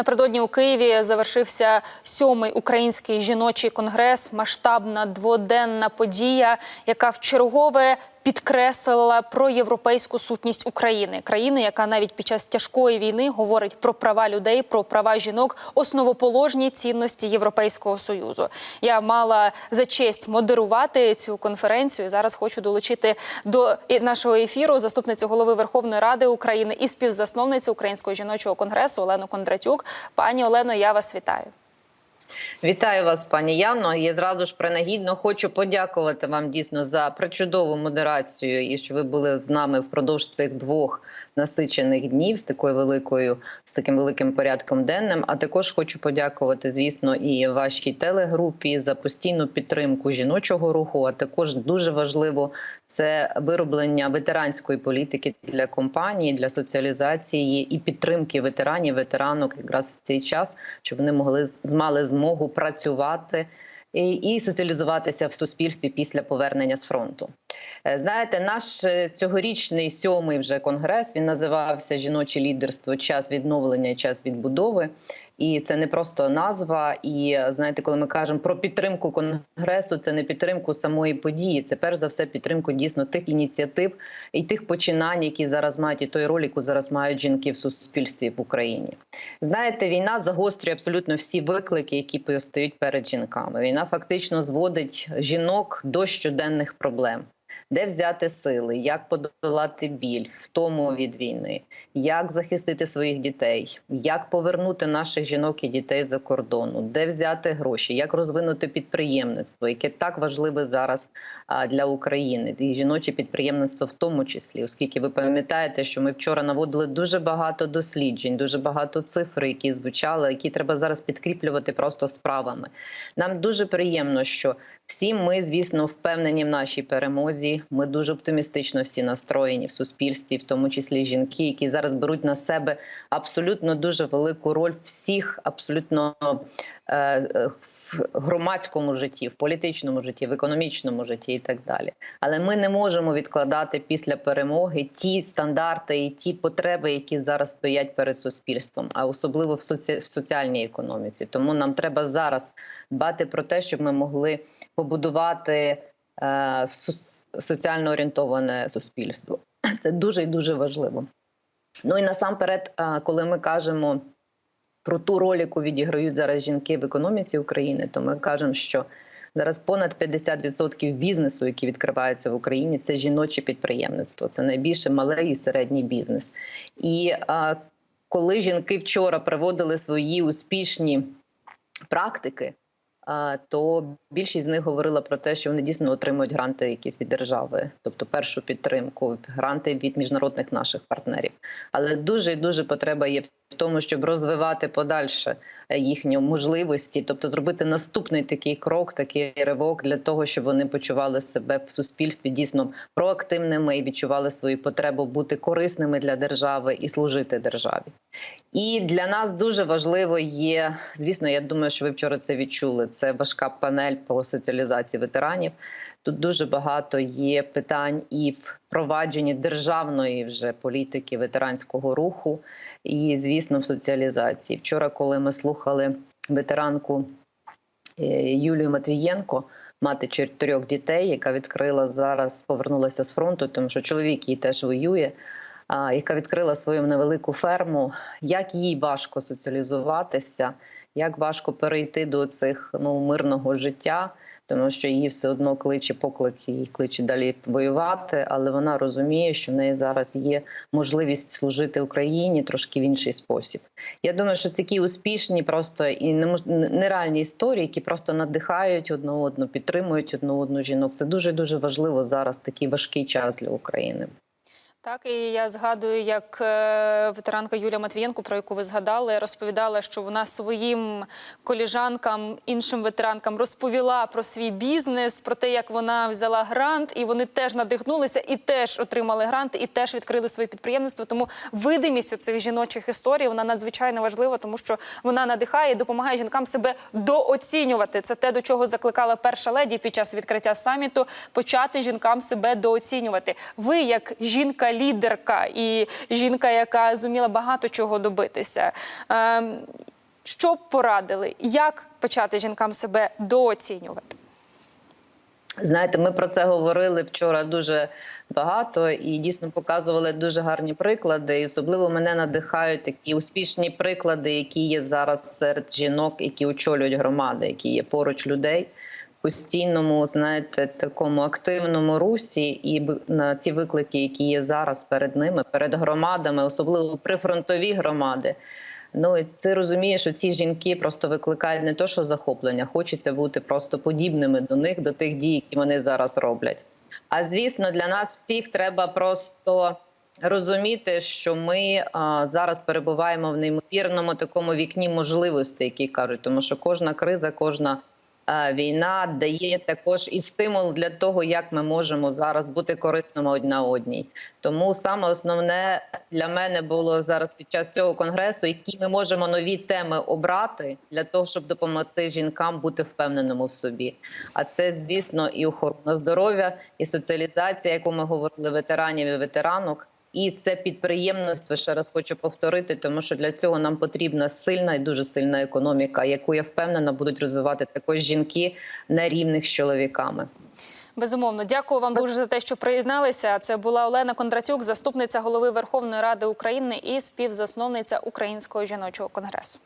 Напередодні у Києві завершився сьомий український жіночий конгрес, масштабна дводенна подія, яка вчергове підкреслила про європейську сутність України, країни, яка навіть під час тяжкої війни говорить про права людей, про права жінок, основоположні цінності Європейського союзу. Я мала за честь модерувати цю конференцію. Зараз хочу долучити до нашого ефіру заступницю голови Верховної Ради України і співзасновницю Українського жіночого конгресу Олену Кондратюк. Пані Олено, я вас вітаю. Вітаю вас, пані Яно. І зразу ж принагідно хочу подякувати вам дійсно за причудову модерацію і що ви були з нами впродовж цих двох насичених днів з такою великою, з таким великим порядком денним. А також хочу подякувати, звісно, і вашій телегрупі за постійну підтримку жіночого руху. А також дуже важливо це вироблення ветеранської політики для компанії, для соціалізації і підтримки ветеранів, ветеранок якраз в цей час, щоб вони могли змали змогу працювати і, і соціалізуватися в суспільстві після повернення з фронту. Знаєте, наш цьогорічний сьомий вже конгрес він називався Жіноче лідерство, час відновлення, час відбудови. І це не просто назва. І знаєте, коли ми кажемо про підтримку конгресу, це не підтримку самої події. Це перш за все підтримку дійсно тих ініціатив і тих починань, які зараз мають і той роль, яку зараз мають жінки в суспільстві в Україні. Знаєте, війна загострює абсолютно всі виклики, які постають перед жінками. Війна фактично зводить жінок до щоденних проблем. Де взяти сили, як подолати біль, втому від війни, як захистити своїх дітей, як повернути наших жінок і дітей за кордону, де взяти гроші, як розвинути підприємництво, яке так важливе зараз для України, і жіноче підприємництво в тому числі, оскільки ви пам'ятаєте, що ми вчора наводили дуже багато досліджень, дуже багато цифр, які звучали, які треба зараз підкріплювати просто справами. Нам дуже приємно, що всі ми, звісно, впевнені в нашій перемозі. Ми дуже оптимістично всі настроєні в суспільстві, в тому числі жінки, які зараз беруть на себе абсолютно дуже велику роль всіх, абсолютно в громадському житті, в політичному житті, в економічному житті і так далі. Але ми не можемо відкладати після перемоги ті стандарти і ті потреби, які зараз стоять перед суспільством, а особливо в, соці... в соціальній економіці. Тому нам треба зараз дбати про те, щоб ми могли побудувати е, соціально орієнтоване суспільство. Це дуже і дуже важливо. Ну і насамперед, е, коли ми кажемо про ту роль, яку відіграють зараз жінки в економіці України, то ми кажемо, що зараз понад 50% бізнесу, який відкривається в Україні, це жіноче підприємництво. Це найбільше малий і середній бізнес. І коли жінки вчора приводили свої успішні практики, то більшість з них говорила про те, що вони дійсно отримують гранти якісь від держави, тобто першу підтримку, гранти від міжнародних наших партнерів. Але дуже і дуже потреба є в тому, щоб розвивати подальше їхні можливості, тобто зробити наступний такий крок, такий ривок для того, щоб вони почували себе в суспільстві дійсно проактивними і відчували свою потребу бути корисними для держави і служити державі. І для нас дуже важливо є, звісно, я думаю, що ви вчора це відчули. Це важка панель по соціалізації ветеранів. Тут дуже багато є питань і впровадженні державної вже політики ветеранського руху, і, звісно, в соціалізації. Вчора, коли ми слухали ветеранку Юлію Матвієнко, мати чотирьох дітей, яка відкрила зараз, повернулася з фронту, тому що чоловік її теж воює. Яка відкрила свою невелику ферму, як їй важко соціалізуватися, як важко перейти до цих ну мирного життя, тому що її все одно кличе поклик, її кличе далі воювати. Але вона розуміє, що в неї зараз є можливість служити Україні трошки в інший спосіб. Я думаю, що такі успішні, просто і нереальні історії, які просто надихають одну одну, підтримують одну одну жінок. Це дуже дуже важливо зараз. Такий важкий час для України. Так, і я згадую, як е, ветеранка Юлія Матвієнко, про яку ви згадали, розповідала, що вона своїм коліжанкам, іншим ветеранкам розповіла про свій бізнес, про те, як вона взяла грант, і вони теж надихнулися і теж отримали грант, і теж відкрили своє підприємництво. Тому видимість у цих жіночих історій вона надзвичайно важлива, тому що вона надихає і допомагає жінкам себе дооцінювати. Це те, до чого закликала перша леді під час відкриття саміту, почати жінкам себе дооцінювати. Ви як жінка лідерка і жінка, яка зуміла багато чого добитися. Ем, Що б порадили? Як почати жінкам себе дооцінювати? Знаєте, ми про це говорили вчора дуже багато і дійсно показували дуже гарні приклади. І особливо мене надихають такі успішні приклади, які є зараз серед жінок, які очолюють громади, які є поруч людей. Постійному, знаєте, такому активному русі, і на ці виклики, які є зараз перед ними, перед громадами, особливо прифронтові громади. Ну і ти розумієш, що ці жінки просто викликають не то, що захоплення, хочеться бути просто подібними до них, до тих дій, які вони зараз роблять. А звісно, для нас всіх треба просто розуміти, що ми а, зараз перебуваємо в неймовірному такому вікні можливостей, які кажуть, тому що кожна криза, кожна війна дає також і стимул для того, як ми можемо зараз бути корисними одна одній. Тому саме основне для мене було зараз під час цього конгресу, які ми можемо нові теми обрати для того, щоб допомогти жінкам бути впевненими в собі. А це, звісно, і охорона здоров'я, і соціалізація, яку ми говорили ветеранів і ветеранок. І це підприємництво. Ще раз хочу повторити, тому що для цього нам потрібна сильна і дуже сильна економіка, яку я впевнена будуть розвивати також жінки на рівних з чоловіками. Безумовно, дякую вам дуже за те, що приєдналися. Це була Олена Кондратюк, заступниця голови Верховної Ради України і співзасновниця Українського жіночого конгресу.